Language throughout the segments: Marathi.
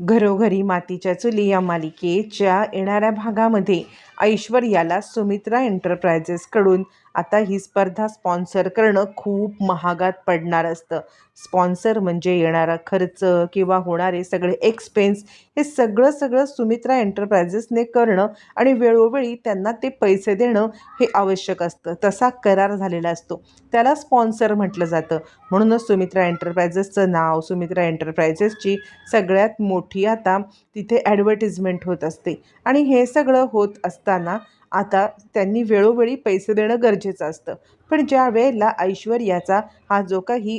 घरोघरी मातीच्या चुली या मालिकेच्या येणाऱ्या भागामध्ये ऐश्वर्याला सुमित्रा एंटरप्राइजेसकडून आता ही स्पर्धा स्पॉन्सर करणं खूप महागात पडणार असतं. स्पॉन्सर म्हणजे येणारा खर्च किंवा होणारे सगळे एक्सपेन्स हे सगळं सगळं सुमित्रा एंटरप्राइजेसने करणं आणि वेळोवेळी त्यांना ते पैसे देणं हे आवश्यक असतं. तसा करार झालेला असतो. त्याला स्पॉन्सर म्हटलं जातं. म्हणूनच सुमित्रा एंटरप्राइजेसचं नाव सुमित्रा एंटरप्राइजेसची सगळ्यात मोठी आता तिथे ॲडव्हर्टिजमेंट होत असते. आणि हे सगळं होत असताना आता त्यांनी वेळोवेळी पैसे देणं गरजेचं असतं. पण ज्या वेळेला ऐश्वर्याचा हा जो काही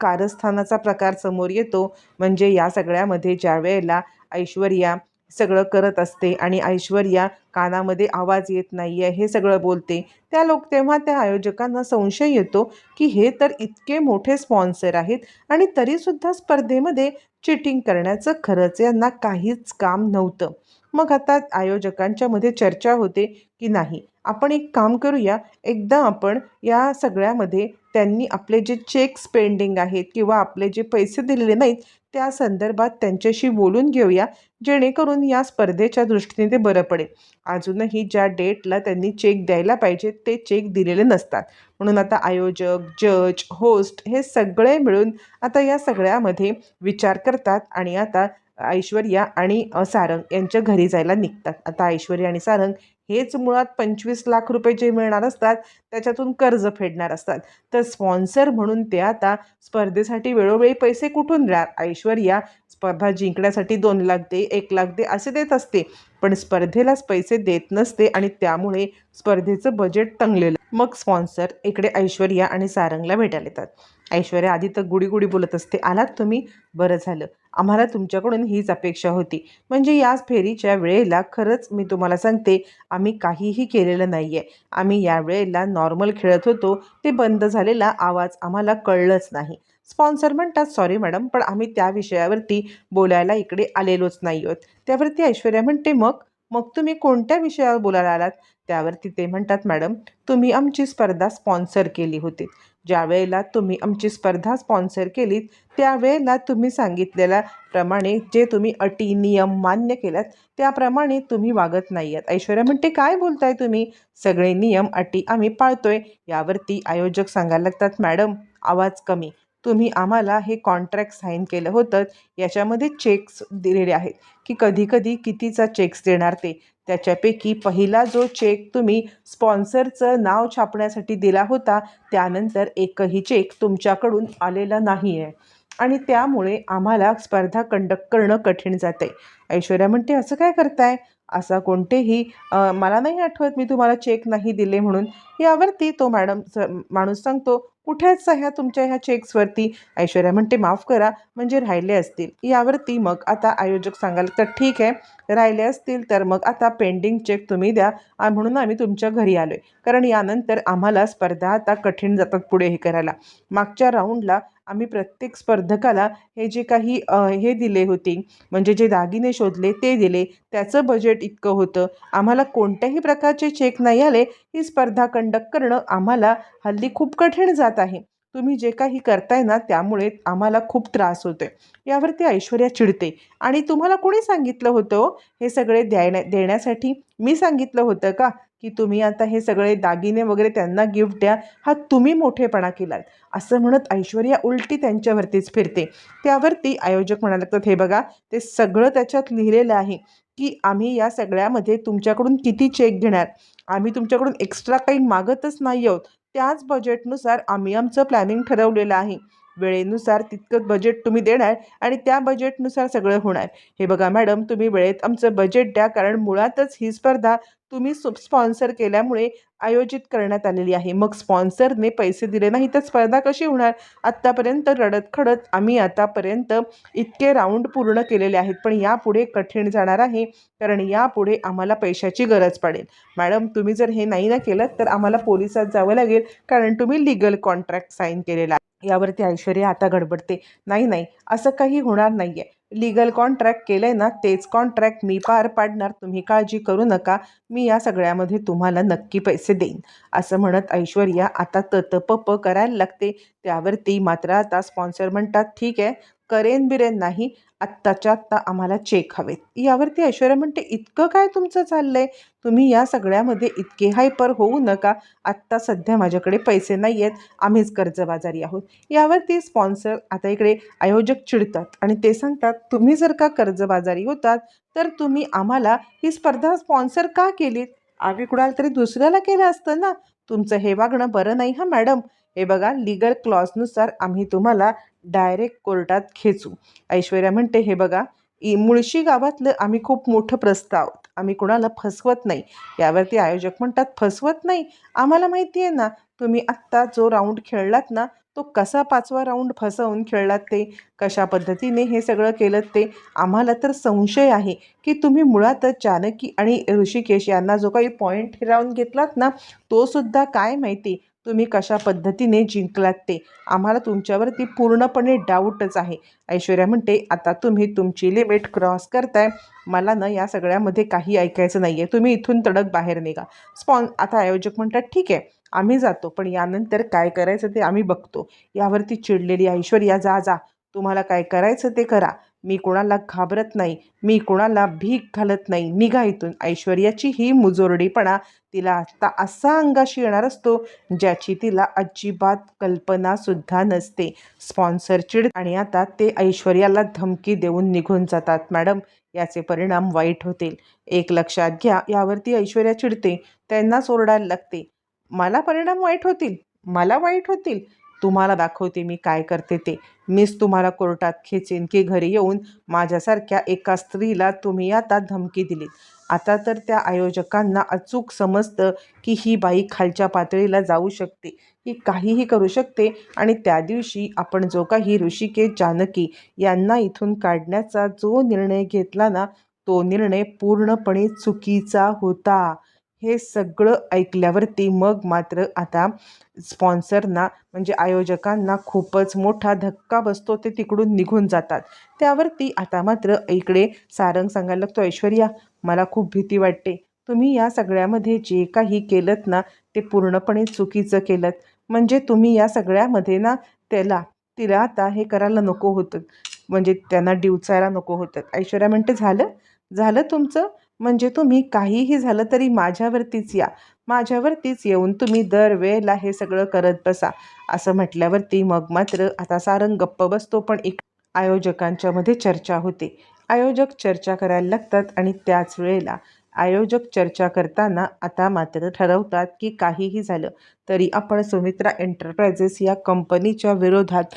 कारस्थानाचा प्रकार समोर येतो म्हणजे या सगळ्यामध्ये ज्या वेळेला ऐश्वर्या सगळं करत असते आणि ऐश्वर्या कानामध्ये आवाज येत नाही आहे हे सगळं बोलते त्या लोक तेव्हा त्या आयोजकांना संशय येतो की हे तर इतके मोठे स्पॉन्सर आहेत आणि तरीसुद्धा स्पर्धेमध्ये चिटिंग करण्याचं खरंच यांना काहीच काम नव्हतं. मग आता आयोजकांच्या मध्ये चर्चा होते की नाही. आपण एक काम करूया. एकदा आपण या सगळ्यामध्ये त्यांनी आपले जे चेक्स पेंडिंग आहेत किंवा आपले जे पैसे दिलेले नाहीत त्या संदर्भात त्यांच्याशी बोलून घेऊया. जेणेकरून या स्पर्धेच्या दृष्टीने ते बरं पडेल. अजूनही ज्या डेटला त्यांनी चेक द्यायला पाहिजे ते चेक दिलेले नसतात. म्हणून आता आयोजक जज होस्ट हे सगळे मिळून आता या सगळ्यामध्ये विचार करतात आणि आता ऐश्वर्या आणि सारंग यांच्या घरी जायला निघतात. आता ऐश्वर्या आणि सारंग हेच मुळात पंचवीस लाख रुपये जे मिळणार असतात त्याच्यातून कर्ज फेडणार असतात. तर स्पॉन्सर म्हणून ते आता स्पर्धेसाठी वेळोवेळी पैसे कुठून देणार? ऐश्वर्या स्पर्धा जिंकण्यासाठी दोन लाख दे एक लाख दे असे देत असते. पण स्पर्धेलाच पैसे देत नसते आणि त्यामुळे स्पर्धेचं बजेट टंगलेलं. मग स्पॉन्सर इकडे ऐश्वर्या आणि सारंगला भेटायला येतात. ऐश्वर्या आधी तर गुडी गुडी बोलत असते आलात तुम्ही? बरं झालं. आम्हाला तुमच्याकडून हीच अपेक्षा होती. म्हणजे याच फेरीच्या वेळेला खरंच मी तुम्हाला सांगते आम्ही काहीही केलेलं नाही आहे आम्ही या वेळेला नॉर्मल खेळत होतो. ते बंद झालेला आवाज आम्हाला कळलंच नाही. स्पॉन्सर म्हणतात सॉरी मॅडम पण आम्ही त्या विषयावरती बोलायला इकडे आलेलोच नाही आहोत त्यावरती ऐश्वर्या म्हणते मग? मग तुम्ही कोणत्या विषयावर बोलायला आलात? त्यावरती ते म्हणतात मॅडम तुम्ही आमची स्पर्धा स्पॉन्सर केली होती. ज्या वेळेला तुम्ही आमची स्पर्धा स्पॉन्सर केलीत त्यावेळेला तुम्ही सांगितलेल्या प्रमाणे जे तुम्ही अटी नियम मान्य केल्यात त्याप्रमाणे तुम्ही वागत नाही आहात ऐश्वर्या म्हणते काय बोलताय तुम्ही? सगळे नियम अटी आम्ही पाळतोय. यावरती आयोजक सांगायला लागतात मॅडम आवाज कमी. तुम्ही आम्हाला हे कॉन्ट्रॅक्ट साईन केलं होतं. याच्यामध्ये चेक्स दिलेले आहेत. की कधी कधी कितीचा चेक्स देणार ते. त्याच्यापैकी पहिला जो चेक तुम्ही स्पॉन्सरचं नाव छापण्यासाठी दिला होता त्यानंतर एकही चेक तुमच्याकडून आलेला नाही आहे आणि त्यामुळे आम्हाला स्पर्धा कंडक्ट करणं कठीण जातं आहे ऐश्वर्या म्हणते असं काय करताय? असा कोणतेही मला नाही आठवत मी तुम्हाला चेक नाही दिले म्हणून. यावरती तो मॅडम माणूस सांगतो कुठेच ह्या तुमच्या ह्या चेक्सवरती ऐश्वर्या म्हणते माफ करा म्हणजे राहिले असतील. यावरती मग आता आयोजक सांगायला तर ठीक आहे राहिले असतील तर मग आता पेंडिंग चेक तुम्ही द्या म्हणून आम्ही तुमच्या घरी आलो आहे कारण यानंतर आम्हाला स्पर्धा आता कठीण जातात पुढे हे करायला. मागच्या राऊंडला आम्ही प्रत्येक स्पर्धकाला हे जे काही हे दिले होते म्हणजे जे दागिने शोधले ते दिले त्याचं बजेट इतकं होतं. आम्हाला कोणत्याही प्रकारचे चेक नाही आले. ही स्पर्धा कंडक्ट करणं आम्हाला हल्ली खूप कठीण जात आहे. तुम्ही जे काही करताय ना त्यामुळे आम्हाला खूप त्रास होतोय. यावरती ऐश्वर्या चिडते. आणि तुम्हाला कोणी सांगितलं होतं हो? हे? सगळे द्यायला देण्यासाठी मी सांगितलं होतं का? की तुम्ही आता हे सगळे दागिने वगैरे त्यांना गिफ्ट द्या. हा तुम्ही मोठेपणा केलात. असं म्हणत ऐश्वर्या उलटी त्यांच्यावरतीच फिरते. त्यावरती आयोजक म्हणायला लागतात हे बघा ते सगळं त्याच्यात लिहिलेलं आहे की आम्ही या सगळ्यामध्ये तुमच्याकडून किती चेक घेणार? आम्ही तुमच्याकडून एक्स्ट्रा काही मागतच नाही आहोत. त्याच बजेटनुसार आम्ही आमचं प्लॅनिंग ठरवलेलं आहे. वेळेनुसार तितकं बजेट तुम्ही देणार आणि त्या बजेटनुसार सगळं होणार. हे बघा मॅडम तुम्ही वेळेत आमचं बजेट द्या कारण मुळातच ही स्पर्धा तुम्ही स्पॉन्सर केल्यामुळे आयोजित करण्यात आलेली आहे. मग स्पॉन्सरने पैसे दिले नाही तर स्पर्धा कशी होणार? आत्तापर्यंत रडत खडत आम्ही आतापर्यंत इतके राऊंड पूर्ण केलेले आहेत. पण यापुढे कठीण जाणार आहे कारण यापुढे आम्हाला पैशाची गरज पडेल. मॅडम तुम्ही जर हे नाही ना केलं तर आम्हाला पोलिसात जावं लागेल कारण तुम्ही लिगल कॉन्ट्रॅक्ट साईन केलेला आहे यावरती ऐश्वर्या आता गडबडते. नाही नाही असं काही होणार नाही आहे लिगल कॉन्ट्रॅक्ट केलं आहे ना तेच कॉन्ट्रॅक्ट मी पार पाडणार. तुम्ही काळजी करू नका. मी या सगळ्यामध्ये तुम्हाला नक्की पैसे देईन. असं म्हणत ऐश्वर्या आता तत पप करायला लागते. त्यावरती मात्र आता स्पॉन्सर म्हणतात ठीक आहे करेन बिरेन नाही आत्ताच्या आत्ता आम्हाला चेक हवेत. यावरती ऐश्वर्या म्हणते इतकं काय तुमचं चाललंय? तुम्ही या सगळ्यामध्ये इतके हायपर होऊ नका. आत्ता सध्या माझ्याकडे पैसे नाही आहेत आम्हीच कर्जबाजारी आहोत. यावरती स्पॉन्सर आता इकडे आयोजक चिडतात आणि ते सांगतात तुम्ही जर का कर्जबाजारी होतात तर तुम्ही आम्हाला ही स्पर्धा स्पॉन्सर का केलीत? आम्ही कुणाला तरी दुसऱ्याला केलं असतं ना? तुमचं हे वागणं बरं नाही हा मॅडम. हे बघा लिगल क्लॉजनुसार आम्ही तुम्हाला डायरेक्ट कोर्टात खेचू. ऐश्वर्या म्हणते हे बघा इ मुळशी गावातलं आम्ही खूप मोठं प्रस्ताव आम्ही कुणाला फसवत नाही. यावरती आयोजक म्हणतात फसवत नाही? आम्हाला माहिती आहे ना तुम्ही आत्ता जो राऊंड खेळलात ना तो कसा पाचवा राऊंड फसवून खेळलात ते? कशा पद्धतीने हे सगळं केलं ते? आम्हाला तर संशय आहे की तुम्ही मुळातच जानकी आणि ऋषिकेश यांना जो काही पॉईंट हिरावून घेतलात ना तो सुद्धा काय माहिती? तुम्ही कशा पद्धतीने जिंकलात ते? आम्हाला तुमच्यावरती पूर्णपणे डाऊटच आहे. ऐश्वर्या म्हणते आता तुम्ही तुमची लिमिट क्रॉस करताय. मला ना या सगळ्यामध्ये काही ऐकायचं नाही आहे तुम्ही इथून तडक बाहेर निघा. स्पॉन आता आयोजक म्हणतात ठीक आहे आम्ही जातो. पण यानंतर काय करायचं ते आम्ही बघतो. यावरती चिडलेली ऐश्वर्या जा जा. तुम्हाला काय करायचं ते करा. मी कोणाला घाबरत नाही मी कोणाला भीक घालत नाही निघा इथून. ऐश्वर्याची ही मुजोरडीपणा तिला आत्ता असा अंगाशी येणार असतो ज्याची तिला अजिबात कल्पनासुद्धा नसते. स्पॉन्सर चिड आणि आता ते ऐश्वर्याला धमकी देऊन निघून जातात. मॅडम याचे परिणाम वाईट होतील. एक लक्षात घ्या यावरती ऐश्वर्या चिडते त्यांनाच ओरडायला लागते. मला परिणाम वाईट होतील मला वाईट होतील. तुम्हाला दाखवते मी काय करते ते. मीच तुम्हाला कोर्टात खेचेन की घरी येऊन माझ्यासारख्या एका स्त्रीला तुम्ही आता धमकी दिली आता तर त्या आयोजकांना अचूक समजतं की ही बाई खालच्या पातळीला जाऊ शकते. ही काहीही करू शकते आणि त्या दिवशी आपण जो काही ऋषिकेश जानकी यांना इथून काढण्याचा जो निर्णय घेतला ना तो निर्णय पूर्णपणे चुकीचा होता. हे सगळं ऐकल्यावरती मग मात्र आता स्पॉन्सरना म्हणजे आयोजकांना खूपच मोठा धक्का बसतो ते तिकडून निघून जातात. त्यावरती आता मात्र इकडे सारंग सांगायला लागतो ऐश्वर्या मला खूप भीती वाटते. तुम्ही या सगळ्यामध्ये जे काही केलं ना ते पूर्णपणे चुकीचं केलं म्हणजे तुम्ही या सगळ्यामध्ये ना त्याला तिला आता हे करायला नको होतं. म्हणजे त्यांना डिवचायला नको होतं. ऐश्वर्या म्हणते झालं? झालं तुमचं? म्हणजे तुम्ही काहीही झालं तरी माझ्यावरतीच या. माझ्यावरतीच येऊन तुम्ही दरवेळेला हे सगळं करत बसा. असं म्हटल्यावरती मग मात्र आता सारंग गप्प बसतो पण एक आयोजकांच्यामध्ये चर्चा होते. आयोजक चर्चा करायला लागतात आणि त्याच वेळेला आयोजक चर्चा करताना आता मात्र ठरवतात की काहीही झालं तरी आपण सुमित्रा एंटरप्राइजेस या कंपनीच्या विरोधात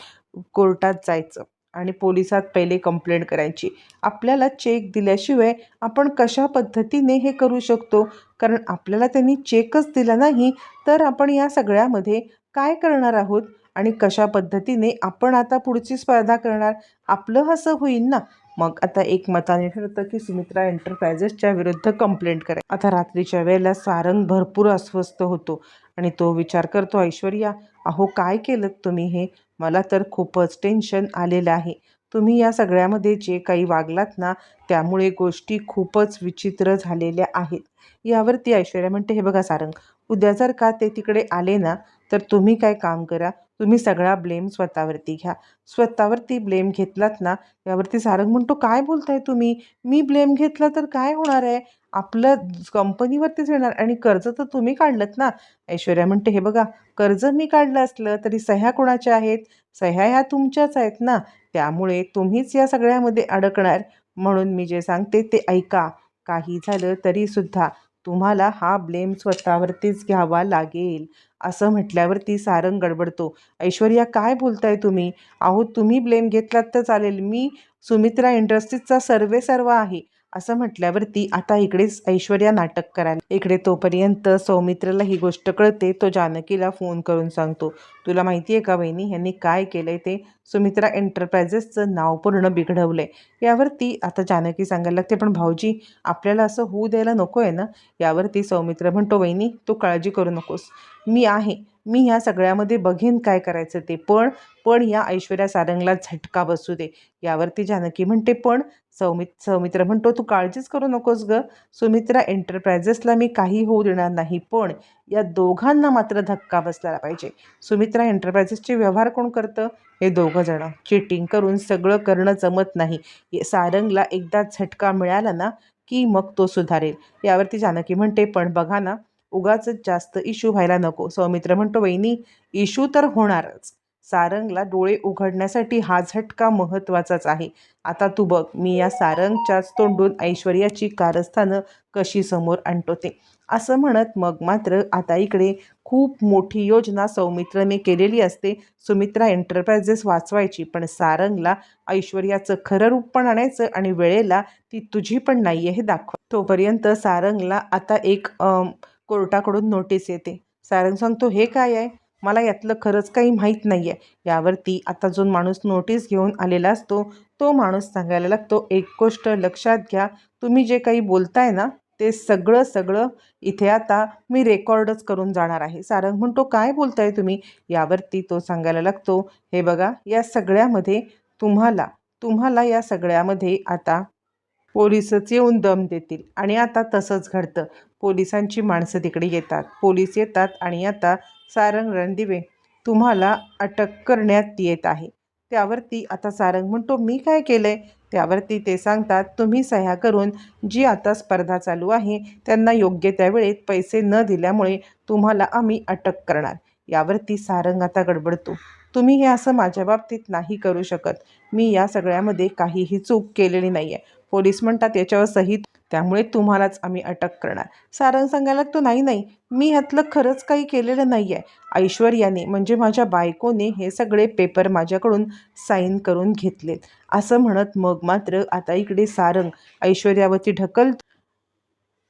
कोर्टात जायचं. आणि पोलिसात पहिले कंप्लेंट करायची. आपल्याला चेक दिल्याशिवाय आपण कशा पद्धतीने हे करू शकतो? कारण आपल्याला त्यांनी चेकच दिला नाही तर आपण या सगळ्यामध्ये काय करणार आहोत? आणि कशा पद्धतीने आपण आता पुढची स्पर्धा करणार? आपलं असं होईल ना? मग आता एक मताने ठरतं की सुमित्रा एंटरप्राइजेसच्या विरुद्ध कंप्लेंट कराय आता रात्रीच्या वेळेला सारंग भरपूर अस्वस्थ होतो. आणि तो विचार करतो ऐश्वर्या अहो काय केलं तुम्ही हे? मला तर खूपच टेन्शन आलेलं आहे. तुम्ही या सगळ्यामध्ये जे काही वागलात ना त्यामुळे गोष्टी खूपच विचित्र झालेल्या आहेत. यावरती ऐश्वर्या म्हणते हे बघा सारंग उद्या जर का ते तिकडे आले ना तर तुम्ही काय काम करा? तुम्ही सगळा ब्लेम स्वतःवरती घ्या. स्वतःवरती ब्लेम घेतलात ना यावरती सारंग म्हणतो काय बोलताय तुम्ही? मी ब्लेम घेतला तर काय होणार आहे? आपलं कंपनीवरतीच येणार आणि कर्ज तर तुम्ही काढलंत ना. ऐश्वर्या म्हणते हे बघा कर्ज मी काढलं असलं तरी सह्या कोणाच्या आहेत? सह्या ह्या तुमच्याच आहेत ना. त्यामुळे तुम्हीच या सगळ्यामध्ये अडकणार. म्हणून मी जे सांगते ते ऐका. काही झालं तरीसुद्धा तुम्हाला हा ब्लेम स्वतःवरतीच घ्यावा लागेल असं म्हटल्यावरती सारंग गडबडतो. ऐश्वर्या काय बोलताय तुम्ही? अहो तुम्ही ब्लेम घेतलात तर चालेल. मी सुमित्रा इंडस्ट्रीजचा सर्वे सर्व आहे. असं म्हटल्यावरती आता इकडेच ऐश्वर्या नाटक करायला इकडे तोपर्यंत सौमित्रला ही गोष्ट कळते तो जानकीला फोन करून सांगतो. तुला माहिती आहे का वहिनी ह्यांनी काय केलंय ते? सुमित्रा एंटरप्राइजेसचं नाव पूर्ण बिघडवलंय. यावरती आता जानकी सांगायला लागते पण भाऊजी आपल्याला असं होऊ द्यायला नको आहे ना? यावरती सौमित्र म्हणतो वहिनी तू काळजी करू नकोस. मी आहे. मी ह्या सगळ्यामध्ये बघेन काय करायचं ते. पण पण या ऐश्वर्या सारंगला झटका बसू दे. यावरती जानकी म्हणते पण सौमित सौमित्र म्हणतो तू काळजीच करू नकोस ग. सुमित्रा एंटरप्रायझेसला मी काही होऊ देणार नाही पण या दोघांना मात्र धक्का बसला पाहिजे. सुमित्रा एंटरप्रायझेसचे व्यवहार कोण करतं? हे दोघं जण. चिटिंग करून सगळं करणं जमत नाही. सारंगला एकदा झटका मिळाला ना की मग तो सुधारेल. यावरती जानकी म्हणते पण बघा ना उगाच जास्त इश्यू व्हायला नको. सौमित्र म्हणतो वहिनी इश्यू तर होणारच. सारंगला डोळे उघडण्यासाठी हा झटका महत्त्वाचाच आहे. आता तू बघ मी या सारंगच्याच तोंडून ऐश्वर्याची कारस्थानं कशी समोर आणतो ते असं म्हणत मग मात्र आता इकडे खूप मोठी योजना सौमित्रने केलेली असते. सुमित्रा एंटरप्राइजेस वाचवायची पण सारंगला ऐश्वर्याचं खरं रूप पण आणायचं आणि वेळेला ती तुझी पण नाही आहे हे दाखव. तोपर्यंत सारंगला आता एक कोर्टाकडून नोटीस येते. सारंग सांगतो हे काय आहे? मला यातलं खरंच काही माहीत नाही आहे यावरती आता जो माणूस नोटीस घेऊन आलेला असतो तो माणूस सांगायला लागतो एक गोष्ट लक्षात घ्या तुम्ही जे काही बोलताय ना ते सगळं सगळं इथे आता मी रेकॉर्डच करून जाणार आहे. सारंग म्हणतो काय बोलताय तुम्ही? यावरती तो सांगायला लागतो हे बघा या सगळ्यामध्ये तुम्हाला तुम्हाला या सगळ्यामध्ये आता पोलिसच येऊन दम देतील. आणि आता तसंच घडतं. पोलिसांची माणसं तिकडे येतात. पोलीस येतात आणि आता सारंग रणदिवे तुम्हाला अटक करण्यात येत आहे. त्यावरती आता सारंग म्हणतो मी काय केलं आहे त्यावरती ते सांगतात तुम्ही सह्या करून जी आता स्पर्धा चालू आहे त्यांना योग्य त्या वेळेत पैसे न दिल्यामुळे तुम्हाला आम्ही अटक करणार. यावरती सारंग आता गडबडतो तुम्ही हे असं माझ्या बाबतीत नाही करू शकत. मी या सगळ्यामध्ये काहीही चूक केलेली नाही आहे पोलीस म्हणतात याच्यावर सही त्यामुळे तुम्हालाच आम्ही अटक करणार. सारंग सांगायला तो नाही नाही मी ह्यातलं खरंच काही केलेलं नाही आहे ऐश्वर्याने म्हणजे माझ्या बायकोने हे सगळे पेपर माझ्याकडून साईन करून घेतलेत. असं म्हणत मग मात्र आता इकडे सारंग ऐश्वर्यावरती ढकल.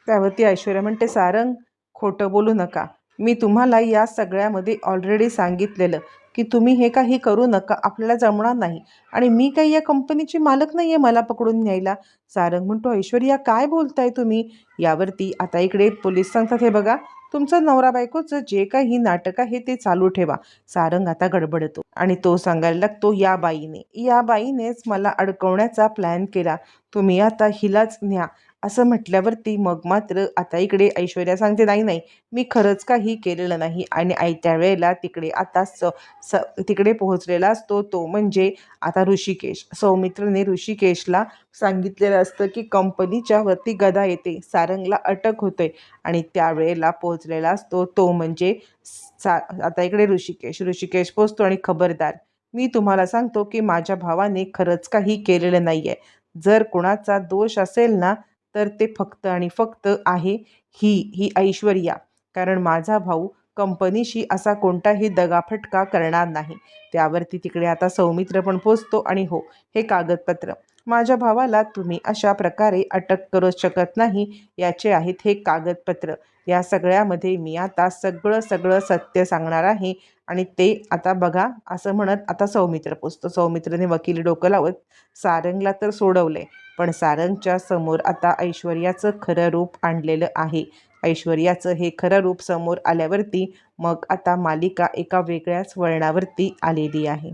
त्यावरती ऐश्वर्या म्हणते सारंग खोटं बोलू नका. मी तुम्हाला या सगळ्यामध्ये ऑलरेडी सांगितलेलं. की तुम्ही हे काही करू नका आपल्याला जमणार नाही. आणि मी काही या कंपनीची मालक नाही आहे मला पकडून न्यायला. सारंग म्हणतो ऐश्वर्या काय बोलताय तुम्ही? यावरती आता इकडे पोलीस सांगतात हे बघा तुमचं नवरा बायकोचं जे काही नाटक आहे ते चालू ठेवा. सारंग आता गडबडतो आणि तो सांगायला लागतो या बाईने या बाईनेच मला अडकवण्याचा प्लॅन केला. तुम्ही आता हिलाच न्या. असं म्हटल्यावरती मग मात्र आता इकडे ऐश्वर्या सांगते नाही नाही मी खरंच काही केलेलं नाही आणि आई त्यावेळेला तिकडे आता स स तिकडे पोहोचलेला असतो तो म्हणजे आता ऋषिकेश. सौमित्रने ऋषिकेशला सांगितलेलं असतं की कंपनीच्या वरती गदा येते सारंगला अटक होते आणि त्यावेळेला पोहोचलेला असतो तो म्हणजे सा आता इकडे ऋषिकेश. ऋषिकेश पोचतो आणि खबरदार मी तुम्हाला सांगतो की माझ्या भावाने खरंच काही केलेलं नाही आहे जर कुणाचा दोष असेल ना तर ते फक्त आणि फक्त आहे ही ही ऐश्वर्या. कारण माझा भाऊ कंपनीशी असा कोणताही दगाफटका करणार नाही. त्यावरती तिकडे आता सौमित्र पण पोचतो आणि हो हे कागदपत्र. माझ्या भावाला तुम्ही अशा प्रकारे अटक करू शकत नाही याचे आहेत हे कागदपत्र. या सगळ्यामध्ये मी आता सगळं सगळं सत्य सांगणार आहे आणि ते आता बघा असं म्हणत आता सौमित्र पोचतो. सौमित्रने वकिली डोकं लावत सारंगला तर सोडवलंय. पण सारंगच्या समोर आता ऐश्वर्याचं खरं रूप आणलेलं आहे. ऐश्वर्याचं हे खरं रूप समोर आल्यावरती मग आता मालिका एका वेगळ्याच वळणावरती आलेली आहे.